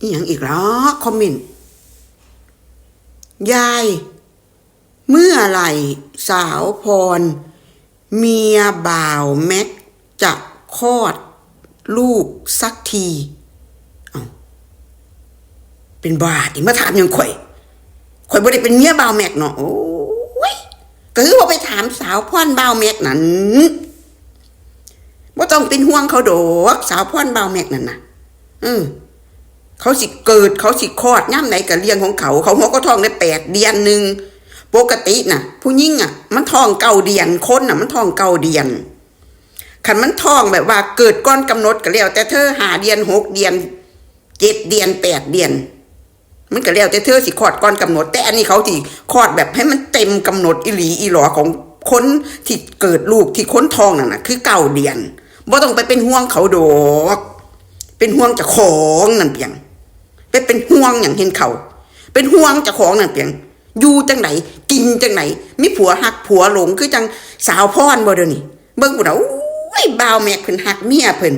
อีหยังอีกล่ะคอมเมนต์ ยาย เมื่อไหร่สาวพร เมียบ่าวแม็กจะคลอดลูกสักทีเอาเป็นบาติมาถามยังข่อย ข่อยบ่ได้เป็นเมียบ่าวแม็กเนาะโอ้ยก็คือว่าไปถามสาวพรบ่าวแม็กนั่นบ่ต้องเป็นห่วงเขาดอกสาวพรบ่าวแม็กนั่นนะอืม เขาสิเกิดเขาสิคลอดย่ำไหนกับเลี้ยงของเขา เขาหัวก็ท้องได้แปดเดือนหนึ่งปกติน่ะ ผู้หญิงอะ มันท้องเก้าเดือนคนน่ะ มันท้องเก้าเดือนคันมันท้องแบบว่าเกิดก้อนกำหนดก็แล้ว แต่เธอหาเดือนหกเดือนเจ็ดเดือนแปดเดือนมันก็แล้วแต่เธอสิคลอดก่อนกำหนด แต่อันนี้เขาที่คลอดแบบให้มันเต็มกำหนดอีหลีอีหลอของคนที่เกิดลูกที่ค้นทองนั่นน่ะ คือเก่าเดียนบ่ต้องไปเป็นห่วงเขาดอกเป็นห่วงจ้าของนั่นเพียง ไปเป็นห่วงอย่างเห็นเขา เป็นห่วงเจ้าของนั่นเพียงอยู่จังไหนกินจังไหนมีผัวหักผัวหลงคือจังสาวพรบ่เดี๋ยวนี้เบิ่งบุญเอาโอ้ยบ่าวแม่เพิ่นหักเมียเพิ่น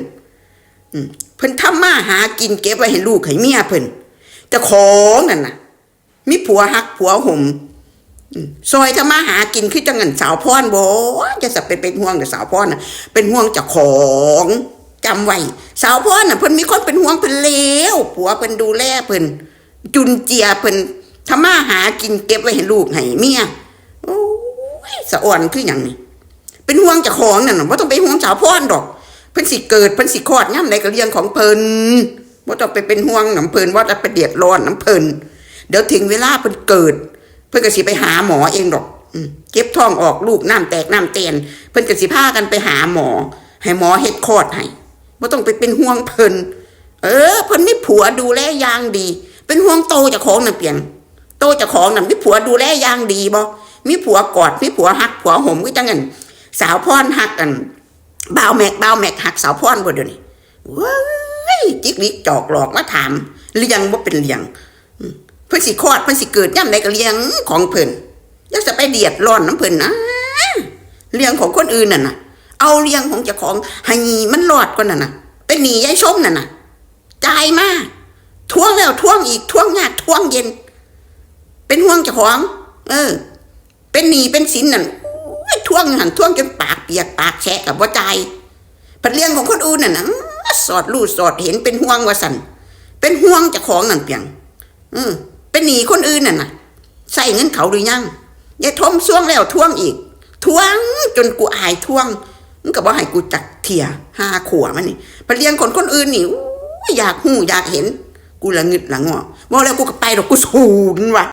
เพิ่นทำมาหากินเก็บไว้ให้ลูกให้เมียเพิ่นเจ้าของนั่นน่ะ มีผัวหักผัวห่มซอยถ้ามาหากินคือจังเงันสาวพรบ่จะสับเป็นเป็นห่วงกับสาวพรน่ะ เป็นห่วงเจ้าของ จำไว้สาวพรน่ะเพิ่นมีคนเป็นห่วงเพิ่นเลวผัวเพิ่นดูแลเพิ่นจุนเจียเพิ่นถ้ามาหากินเก็บไว้ให้ลูกให้เมียโอ้ยสะอ่อนคือหยังนี่เป็นห่วงเจ้าของนั่นน่ะบ่ต้องไปห่วงสาวพรดอก เพิ่นสิเกิดเพิ่นสิคลอดย่ำใดก็เรื่องของเพิ่นบ่ต้องไปเป็นห่วงน้ำเพิ่นว่าจะไปเดือดร้อนน้ำเพิ่นเดี๋ยวถึงเวลาเพิ่นเกิด เพิ่นก็สิไปหาหมอเองดอกเก็บท้องออกลูกน้ำแตกน้ำเตียนเพิ่นก็สิพากันไปหาหมอ ให้หมอเฮ็ดคลอดให้ บ่ต้องไปเป็นห่วงเพิ่นเออเพิ่นมีผัวดูแลอย่างดี เป็นห่วงโตจ้าของน่ะเปลี่ยน โตจ้าของน่ะมีผัวดูแลอย่างดีบ่มีผัวกอดมีผัวหักผัวห่มก็จังงั้นสาวพรหักกันบ่าวแม็กบ่าวแม็กหักสาวพรบ่เดี๋ยวนี้ว้ายจิกลิกจอกหลอกมาถามเลี้ยงว่าเป็นเลี้ยงเพิ่นสิคลอดเพิ่นสิเกิดย่ำใดก็เลี้ยงของเพิ่นอยักจะไปเดียดร้อนน้ำเพิ่นนะเลี้ยงของคนอื่นน่ะนะ เอาเลี้ยงของเจ้าของให้มันรอดก่อนน่ะนะเป็นหนี้ยายส้มน่ะนะจ่ายมาทวงแล้วท่วงอีกท่วงยากทวงเย็น เป็นห่วงเจ้าของ เออ เป็นหนีเป็นสินนั่นท่วงหันท่วงจนปากเปียกปากแฉะกับว่าใจผัดเลี้ยงของคนอื่นน่ะนะสอดรู้สอดเห็นเป็นห่วงว่าสันเป็นห่วงเจ้าของนั่นเพียงอืมเป็นหนีคนอื่นน่ะนะใส่เงินเขาหรือยังยายทมช่วงแล้วท่วงอีกท่วงจนกูอายท่วง มันก็บอกให้กูจักเถียห้าขวมันนี่ผัดเลี้ยงคนคนอื่นนี่อู้อยากหูอยากเห็น กูละงึดละงอบอกแล้วกูก็ไปหรอกกูสูนว่ะ